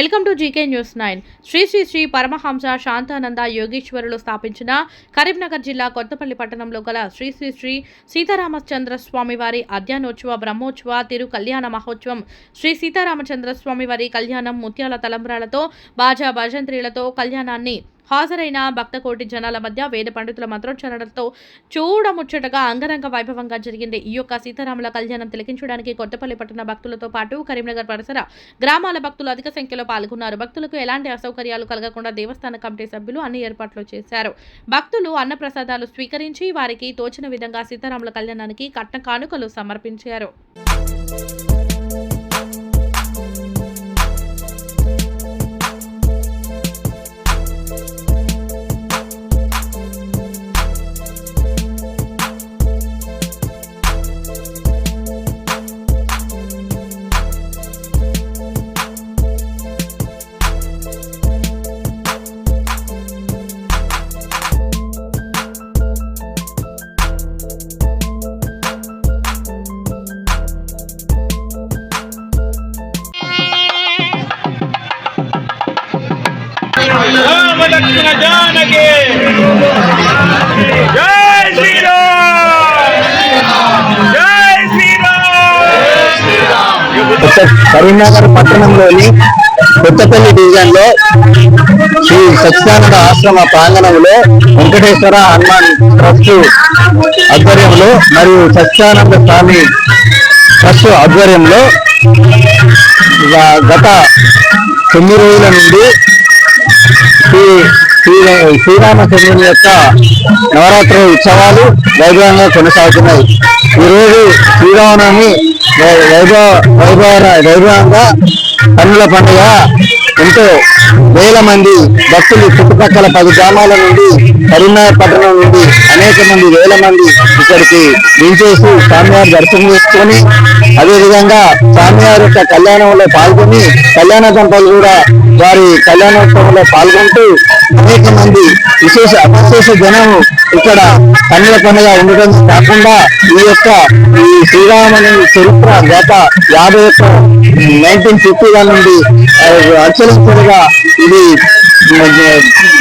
Welcome to GK news nine. Sri Sri Sri Paramahamsa Shantananda యోగేశ్వరులు స్థాపించిన కరీంనగర్ జిల్లా కొత్తపల్లి పట్టణంలో గల శ్రీ శ్రీ శ్రీ సీతారామచంద్ర స్వామి వారి అధ్యానోత్సవ బ్రహ్మోత్సవ తిరు కళ్యాణ మహోత్సవం శ్రీ సీతారామచంద్ర స్వామి వారి కళ్యాణం ముత్యాల తలంబ్రాలతో బాజా భజంత్రీలతో కళ్యాణాన్ని హాజరైన భక్తకోటి జనాల మధ్య వేద పండితుల మంత్రోచ్చారణలతో చూడముచ్చటగా అంగరంగ వైభవంగా జరిగింది. ఈ యొక్క సీతారాముల కళ్యాణం తిలకించడానికి కొత్తపల్లి పట్టణ భక్తులతో పాటు కరీంనగర్ పరిసర గ్రామాల భక్తులు అధిక సంఖ్యలో పాల్గొన్నారు. భక్తులకు ఎలాంటి అసౌకర్యాలు కలగకుండా దేవస్థాన కమిటీ సభ్యులు అన్ని ఏర్పాట్లు చేశారు. భక్తులు అన్నప్రసాదాలు స్వీకరించి వారికి తోచిన విధంగా సీతారాముల కళ్యాణానికి కట్న కానుకలు సమర్పించారు. రామ జానకి జై శ్రీరామ్ జై శ్రీరామ్ కరీంనగర్ పట్టణంలోని కొత్తపల్లి డివిజన్లో శ్రీ సత్యానంద ఆశ్రమ ప్రాంగణంలో వెంకటేశ్వర హనుమాన్ ట్రస్ట్ ఆధ్వర్యంలో మరియు సత్యానంద స్వామి ట్రస్ట్ ఆధ్వర్యంలో గత తొమ్మిది రోజుల నుండి శ్రీ శ్రీ శ్రీరామచంద్రుని యొక్క నవరాత్రి ఉత్సవాలు వైభవంగా కొనసాగుతున్నాయి. ఈరోజు శ్రీరామనవమి వైభవ వైభవ వైభవంగా పన్నుల పండుగ ఎంతో వేల మంది భక్తులు చుట్టుపక్కల పది గ్రామాల నుండి కరీంనగర్ పట్టణం నుండి అనేక మంది వేల మంది ఇక్కడికి దించేసి స్వామివారి దర్శనం చేసుకొని అదేవిధంగా స్వామివారి యొక్క కళ్యాణంలో పాల్గొని కళ్యాణ దంపతులు కూడా వారి కళ్యాణోత్సవంలో పాల్గొంటూ అనేక మంది విశేష అవిశేష జనం ఇక్కడ కన్నుల పండుగ ఉండటం కాకుండా ఈ యొక్క ఈ శ్రీరామని చరిత్ర గత యాభై ఒక్క నైన్టీన్ ఫిఫ్టీ వన్ నుండి అక్షరించగా ఇది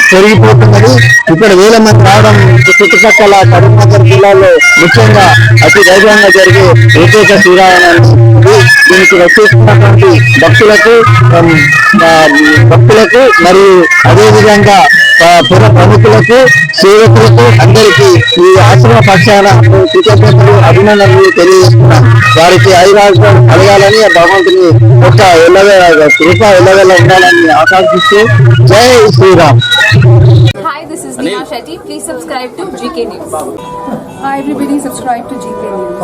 పెరిగిపోతున్నది ఇక్కడ వేల మంది రావడం చుట్టుపక్కల కరీంనగర్ జిల్లాలో ముఖ్యంగా అతి వైభవంగా జరిగే ఏకైక శ్రీరామనవమి దీనికి వచ్చేసినటువంటి భక్తులకు భక్తులకు మరియు అదేవిధంగా పుర ప్రముఖులకు సేవకులకు అందరికీ ఈ ఆశ్రమ పక్షాన కృతజ్ఞతలు అభినందనలు తెలియజేస్తున్నాం వారికి ఐరాజం కలగాలని ఆ భగవంతుని ఒక ఎల్లవేళ కృప ఎల్లవేళ ఉండాలని ఆకాంక్షిస్తూ జై Sriram Hi, this is Neha Shetty. Please subscribe to GK News. Hi everybody, subscribe to GK News.